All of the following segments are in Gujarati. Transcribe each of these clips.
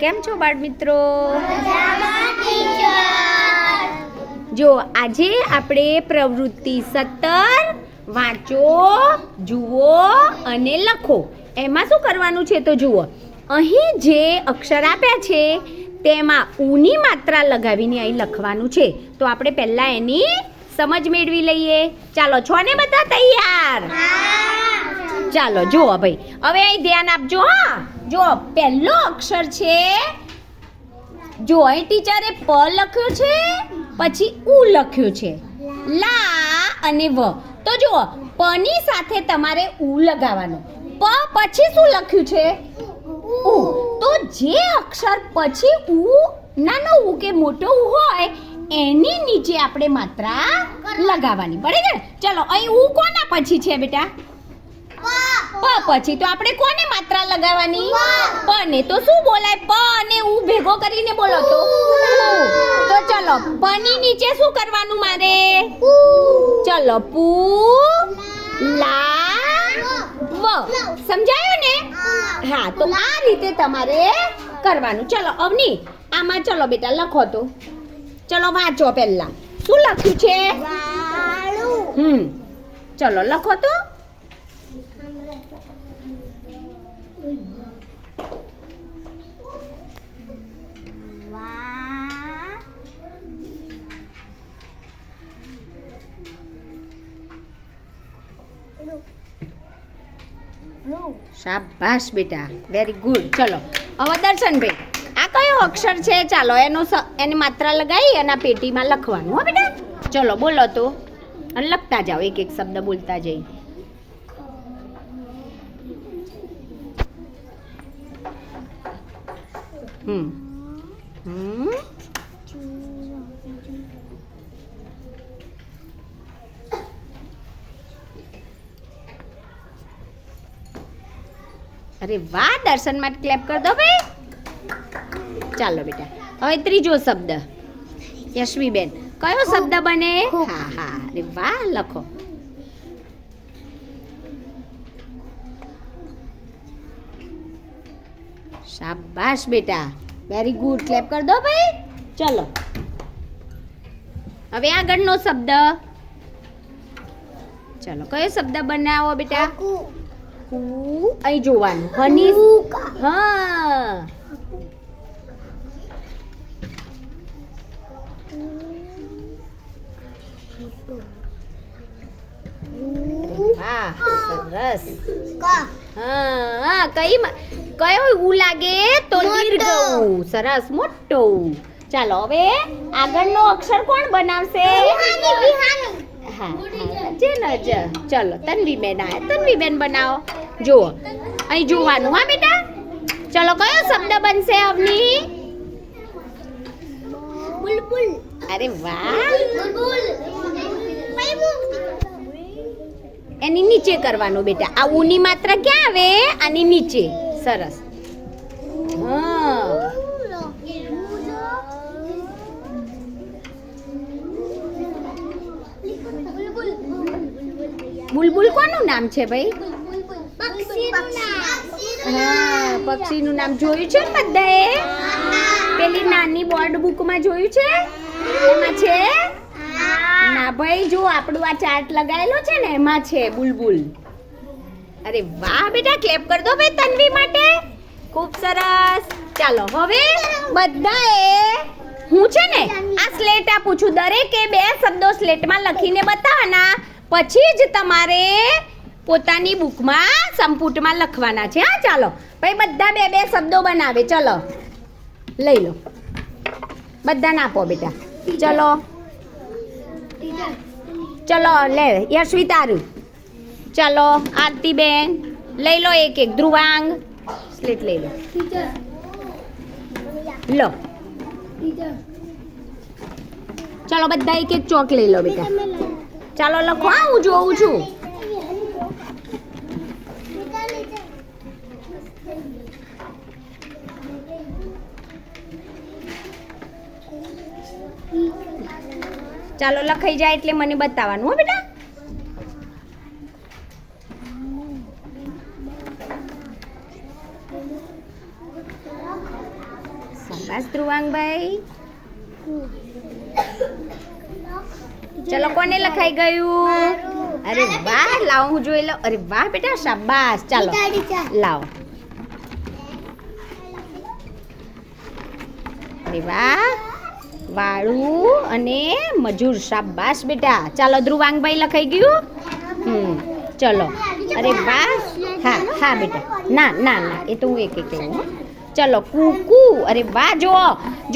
કેમ છો બાળ મિત્રો જો આજે આપણે પ્રવૃત્તિ સત્તર વાંચો જુઓ અને લખો. એમાં શું કરવાનું છે તો જુઓ અહીં જે અક્ષર આપ્યા છે તેમાં ઊની માત્રા લગાવીને અહીં લખવાનું છે. તો આપણે પહેલાં એની સમજ મેળવી લઈએ. ચાલો છો ને બધા તૈયાર? ચાલો જુઓ ભાઈ. હવે અહીં ધ્યાન આપજો હા. જો પહેલો અક્ષર છે જો અહીં ટીચરે પ લખ્યો છે પછી ઉ લખ્યું છે. લા અને વ. તો જુઓ પ ની સાથે તમારે ઉ લગાવવાનો. પ પછી શું લખ્યું છે? ઉ. તો જે અક્ષર પછી ઉ નાનો ઉ કે મોટો ઉ હોય એની નીચે આપણે માત્રા લગાવવાની. બરાબર? ચલો અહીં ઉ કોના પછી છે બેટા? પ પછી તો આપણે કોને માત્રા લગાવવાની? પ. ને તો શું બોલાય? પ અને ઉ ભેગો કરીને બોલો તો. તો ચલો પ ની નીચે શું કરવાનું મારે? ચલો પુ લા વ. સમજાયું ને? હા. તો આ રીતે તમારે કરવાનું. ચલો અવની આમાં ચલો બેટા લખો તો. ચલો વાંચો પહેલા. શું લખ્યું છે? હમ. ચલો લખો તો. શાબાશ બેટા. વેરી ગુડ ચલો. હવે દર્શનભાઈ, આ કયો અક્ષર છે? ચાલો, એનો એની માત્રા લગાવી આ પેટીમાં લખવાનું, હો બેટા. ચલો, બોલો તો. અને લખતા જાઓ, એક એક શબ્દ બોલતા જઈ. હમ. હમ. અરે વાહ દર્શન માટે ક્લેપ કર દો ભાઈ. ચાલો બેટા હવે ત્રીજો શબ્દ. યશવીબેન કયો શબ્દ બને? હા હા અરે વાહ લખો. શાબાશ બેટા વેરી ગુડ ક્લેપ કર દો ભાઈ. ચલો. હવે આગળનો શબ્દ. ચલો કયો શબ્દ બનાવો બેટા? કુ અહીં જોવાનું હની હા સરસ. હા કઈ કયો ઉ લાગે તો દીર્ઘ ઉ. સરસ મોટો. ચાલો હવે આગળનો અક્ષર કોણ બનાવશે? હા જે ન જ. ચલો તન્વી બેન આયા. તન્વી બેન બનાવો. જુઓ. અહીં જોવાનું હા બેટા? ચલો કયો શબ્દ બનશે અવની? બુલબુલ. અરે વાહ. એની નીચે કરવાનું બેટા. આ ઉની માત્ર ક્યાં આવે? આની નીચે. સરસ. હા. બુલબુલ કોનું નામ છે ભાઈ? હા, પક્ષીનું નામ જોયું છે બધાએ? પેલી નાની બોર્ડ બુકમાં જોયું છે? એમાં છે? ના ભાઈ, જો આપણું આ ચાર્ટ લગાવેલો છે ને, એમાં છે બુલબુલ. અરે વાહ બેટા ક્લેપ કર દો ભાઈ તન્વી માટે. ખૂબ સરસ. ચાલો, હવે બધાએ હું છે ને, આ સ્લેટ આપું છું. દરેકે બે શબ્દો સ્લેટમાં લખીને બતાવવાના. પછી જ તમારે પોતાની બુકમાં સંપુટમાં લખવાના છે. હા, ચાલો. ભાઈ, બધા બે બે શબ્દો બનાવે. ચલો. લઈ લો. બધાને આપો, બેટા. ચલો. ચલો, લે, યશવી તારું. ચલો આરતીબેન લઈ લો એક એક ધ્રુવાંગ. સ્લેટ લઈ લો. લો. ચલો, બધા એક એક ચોક લઈ લો, બેટા. ચાલો લખો. હા હું જોઉં છું. ચાલો લખાઈ જાય એટલે મને બતાવવાનું, હો બેટા. શાબાશ ધ્રુવાંગભાઈ. ચલો કોને લખાઈ ગયું? અરે વાહ લાવો હું જોઈ લઉં. અરે વાહ બેટા શાબાશ. ચાલો લાવો. અરે વાહ વાળું અને મજૂર. શાબાશ બેટા. ચાલો ધ્રુવાંગભાઈ લખાઈ ગયું? હમ ચલો. અરે વાહ. હા હા બેટા. ના ના ના એ તો હું એક એક કહું. ચલો કુકુ. અરે વાહ જો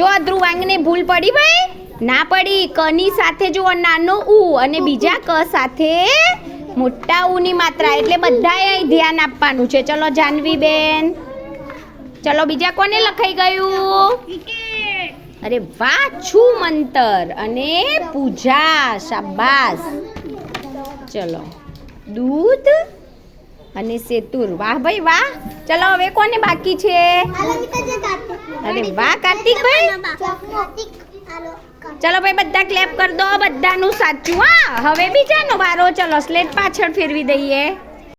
જો ધ્રુવાંગને ભૂલ પડી ભાઈ. ના પડી કની સાથે જુઓ નાનો ઉ અને બીજા ક સાથે મોટા ઉની માત્રા. એટલે બધાએ અહીં ધ્યાન આપવાનું છે. ચલો જાનવી બેન. ચલો બીજા કોને લખાઈ ગયું? અરે વાહ છું મંતર અને પૂજા શાબાસ ચલો દૂધ અને સેતુર. વાહ ભાઈ વાહ. ચલો હવે કોને બાકી છે? અરે વાહ કાર્તિકભાઈ. ચલો ભાઈ, બધા ક્લેપ કરી દો, બધાનું સાચું, હા. હવે બીજાનો વારો. ચલો સ્લેટ પાછળ ફેરવી દઈએ.